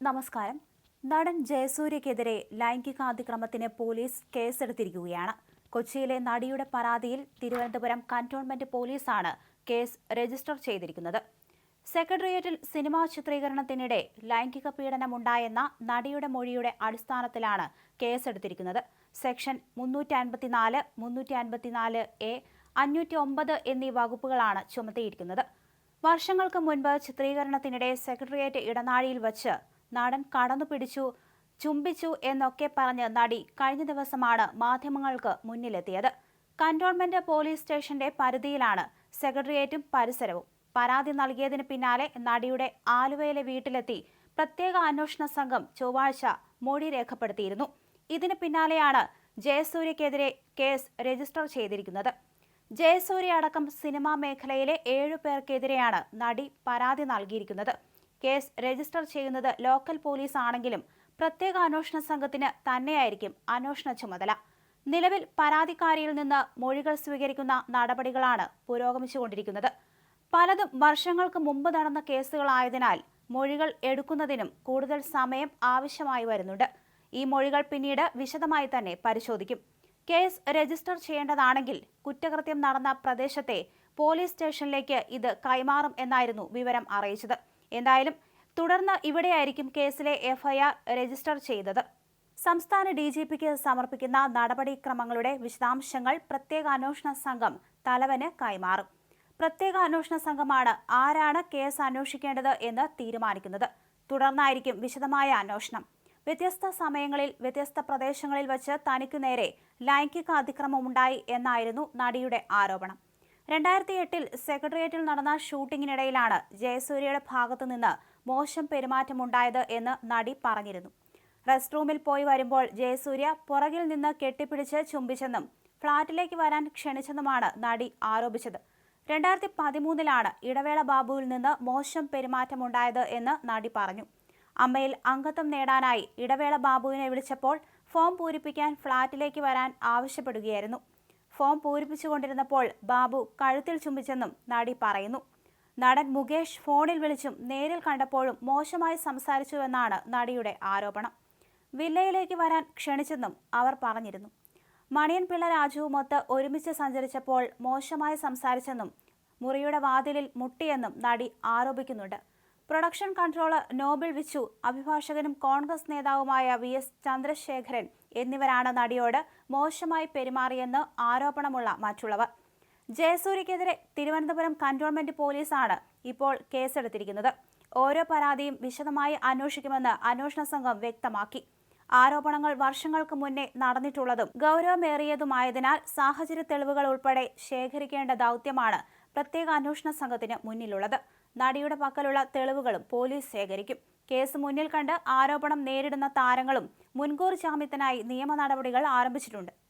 നമസ്കാരം. നടൻ ജയസൂര്യക്കെതിരെ ലൈംഗികാതിക്രമത്തിന് പോലീസ് കേസെടുത്തിരിക്കുകയാണ്. കൊച്ചിയിലെ നടിയുടെ പരാതിയിൽ തിരുവനന്തപുരം കന്റോൺമെന്റ് പോലീസാണ് കേസ് രജിസ്റ്റർ ചെയ്തിരിക്കുന്നത്. സെക്രട്ടേറിയറ്റിൽ സിനിമാ ചിത്രീകരണത്തിനിടെ ലൈംഗിക പീഡനമുണ്ടായെന്ന നടിയുടെ മൊഴിയുടെ അടിസ്ഥാനത്തിലാണ് കേസെടുത്തിരിക്കുന്നത്. സെക്ഷൻ മുന്നൂറ്റി അൻപത്തിനാല് മുന്നൂറ്റി അൻപത്തിനാല് എ അഞ്ഞൂറ്റി ഒമ്പത് എന്നീ വകുപ്പുകളാണ് ചുമത്തിയിരിക്കുന്നത്. വർഷങ്ങൾക്ക് മുൻപ് ചിത്രീകരണത്തിനിടെ സെക്രട്ടേറിയറ്റ് ഇടനാഴിയിൽ വച്ച് നടൻ കടന്നു പിടിച്ചു ചുംബിച്ചു എന്നൊക്കെ പറഞ്ഞ് നടി കഴിഞ്ഞ ദിവസമാണ് മാധ്യമങ്ങൾക്ക് മുന്നിലെത്തിയത്. കന്റോൺമെന്റ് പോലീസ് സ്റ്റേഷന്റെ പരിധിയിലാണ് സെക്രട്ടേറിയറ്റും പരിസരവും. പരാതി നൽകിയതിന് പിന്നാലെ നടിയുടെ ആലുവയിലെ വീട്ടിലെത്തി പ്രത്യേക അന്വേഷണ സംഘം ചൊവ്വാഴ്ച മൊഴി രേഖപ്പെടുത്തിയിരുന്നു. ഇതിന് പിന്നാലെയാണ് ജയസൂര്യക്കെതിരെ കേസ് രജിസ്റ്റർ ചെയ്തിരിക്കുന്നത്. ജയസൂര്യ അടക്കം സിനിമാ മേഖലയിലെ ഏഴു പേർക്കെതിരെയാണ് നടി പരാതി നൽകിയിരിക്കുന്നത്. കേസ് രജിസ്റ്റർ ചെയ്യുന്നത് ലോക്കൽ പോലീസ് ആണെങ്കിലും പ്രത്യേക അന്വേഷണ സംഘത്തിന് തന്നെയായിരിക്കും അന്വേഷണ ചുമതല. നിലവിൽ പരാതിക്കാരിയിൽ നിന്ന് മൊഴികൾ സ്വീകരിക്കുന്ന നടപടികളാണ് പുരോഗമിച്ചുകൊണ്ടിരിക്കുന്നത്. പലതും വർഷങ്ങൾക്ക് മുമ്പ് നടന്ന കേസുകളായതിനാൽ മൊഴികൾ എടുക്കുന്നതിനും കൂടുതൽ സമയം ആവശ്യമായി വരുന്നുണ്ട്. ഈ മൊഴികൾ പിന്നീട് വിശദമായി തന്നെ പരിശോധിക്കും. കേസ് രജിസ്റ്റർ ചെയ്യേണ്ടതാണെങ്കിൽ കുറ്റകൃത്യം നടന്ന പ്രദേശത്തെ പോലീസ് സ്റ്റേഷനിലേക്ക് ഇത് കൈമാറും എന്നായിരുന്നു വിവരം അറിയിച്ചത്. എന്തായാലും തുടർന്ന് ഇവിടെയായിരിക്കും കേസിലെ എഫ്ഐആർ രജിസ്റ്റർ ചെയ്തത്. സംസ്ഥാന ഡി ജി പിക്ക് സമർപ്പിക്കുന്ന നടപടിക്രമങ്ങളുടെ വിശദാംശങ്ങൾ പ്രത്യേക അന്വേഷണ സംഘം തലവന് കൈമാറും. പ്രത്യേക അന്വേഷണ സംഘമാണ് ആരാണ് കേസ് അന്വേഷിക്കേണ്ടത് എന്ന് തീരുമാനിക്കുന്നത്. തുടർന്നായിരിക്കും വിശദമായ അന്വേഷണം. വ്യത്യസ്ത സമയങ്ങളിൽ വ്യത്യസ്ത പ്രദേശങ്ങളിൽ വച്ച് തനിക്കു നേരെ ലൈംഗിക അതിക്രമമുണ്ടായി എന്നായിരുന്നു നടിയുടെ ആരോപണം. രണ്ടായിരത്തി എട്ടിൽ സെക്രട്ടേറിയറ്റിൽ നടന്ന ഷൂട്ടിങ്ങിനിടയിലാണ് ജയസൂര്യയുടെ ഭാഗത്തു നിന്ന് മോശം പെരുമാറ്റമുണ്ടായത് എന്ന് നടി പറഞ്ഞിരുന്നു. റെസ്റ്റ് റൂമിൽ പോയി വരുമ്പോൾ ജയസൂര്യ പുറകിൽ നിന്ന് കെട്ടിപ്പിടിച്ച് ചുംബിച്ചെന്നും ഫ്ളാറ്റിലേക്ക് വരാൻ ക്ഷണിച്ചെന്നുമാണ് നടി ആരോപിച്ചത്. രണ്ടായിരത്തി പതിമൂന്നിലാണ് ഇടവേള ബാബുവിൽ നിന്ന് മോശം പെരുമാറ്റമുണ്ടായത് എന്ന് നടി പറഞ്ഞു. അമ്മയിൽ അംഗത്വം നേടാനായി ഇടവേള ബാബുവിനെ വിളിച്ചപ്പോൾ ഫോം പൂരിപ്പിക്കാൻ ഫ്ളാറ്റിലേക്ക് വരാൻ ആവശ്യപ്പെടുകയായിരുന്നു. ഫോം പൂരിപ്പിച്ചുകൊണ്ടിരുന്നപ്പോൾ ബാബു കഴുത്തിൽ ചുമ്പിച്ചെന്നും നടി പറയുന്നു. നടൻ മുകേഷ് ഫോണിൽ വിളിച്ചും നേരിൽ കണ്ടപ്പോഴും മോശമായി സംസാരിച്ചുവെന്നാണ് നടിയുടെ ആരോപണം. വില്ലയിലേക്ക് വരാൻ ക്ഷണിച്ചെന്നും അവർ പറഞ്ഞിരുന്നു. മണിയൻ പിള്ള രാജുവുമൊത്ത് ഒരുമിച്ച് സഞ്ചരിച്ചപ്പോൾ മോശമായി സംസാരിച്ചെന്നും മുറിയുടെ വാതിലിൽ മുട്ടിയെന്നും നടി ആരോപിക്കുന്നുണ്ട്. പ്രൊഡക്ഷൻ കൺട്രോളർ നോബിൾ വിച്ചു അഭിഭാഷകനും കോൺഗ്രസ് നേതാവുമായ വി എസ് ചന്ദ്രശേഖരൻ എന്നിവരാണ് നടിയോട് മോശമായി പെരുമാറിയെന്ന് ആരോപണമുള്ള മറ്റുള്ളവർ. ജയസൂര്യക്കെതിരെ തിരുവനന്തപുരം കന്റോൺമെന്റ് പോലീസാണ് ഇപ്പോൾ കേസെടുത്തിരിക്കുന്നത്. ഓരോ പരാതിയും വിശദമായി അന്വേഷിക്കുമെന്ന് അന്വേഷണ സംഘം വ്യക്തമാക്കി. ആരോപണങ്ങൾ വർഷങ്ങൾക്ക് മുന്നേ നടന്നിട്ടുള്ളതും ഗൗരവമേറിയതുമായതിനാൽ സാഹചര്യ തെളിവുകൾ ഉൾപ്പെടെ ശേഖരിക്കേണ്ട ദൗത്യമാണ് പ്രത്യേക അന്വേഷണ സംഘത്തിന് മുന്നിലുള്ളത്. നടിയുടെ പക്കലുള്ള തെളിവുകളും പോലീസ് ശേഖരിക്കും. കേസ് മുന്നിൽ കണ്ട് ആരോപണം നേരിടുന്ന താരങ്ങളും മുൻകൂർ ജാമ്യത്തിനായി നിയമ നടപടികൾ ആരംഭിച്ചിട്ടുണ്ട്.